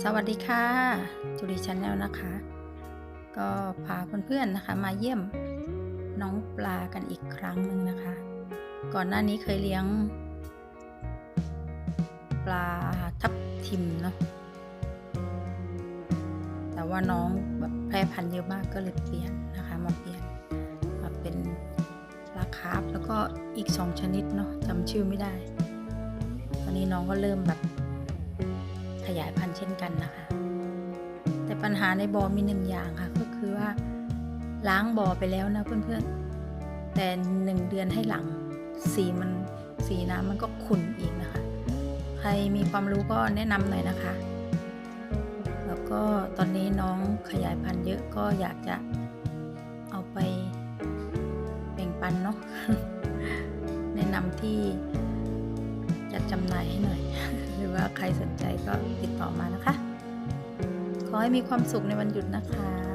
สวัสดีค่ะ จุลีชาแนลนะคะ ก็พาเพื่อนๆนะคะ มาเยี่ยมน้องปลากันอีกครั้งหนึ่งนะคะ ก่อนหน้านี้เคยเลี้ยง ปลาทับทิมเนาะแต่ว่าน้องแบบแพร่พันธุ์เยอะมากก็เลยเปลี่ยนนะคะ มาเปลี่ยนมาเป็นปลาคาร์ฟแล้วก็อีกสองชนิดเนาะจำชื่อไม่ได้ ตอนนี้น้องก็เริ่มแบบ ยายพันธุ์เช่นกันนะคะ แต่ปัญหาในบ่อมีหนึ่งอย่างค่ะ ก็คือว่าล้างบ่อไปแล้วนะเพื่อนๆ แต่หนึ่งเดือนให้หลังสีมันสีน้ำมันก็ขุ่นอีกนะคะ ใครมีความรู้ก็แนะนำหน่อยนะคะ แล้วก็ตอนนี้น้องขยายพันธุ์เยอะก็อยากจะเอาไปแบ่งปันเนาะแนะนำที่ จะจำหน่ายให้หน่อย หรือว่าใครสนใจก็ติดต่อมานะคะ ขอให้มีความสุขในวันหยุดนะคะ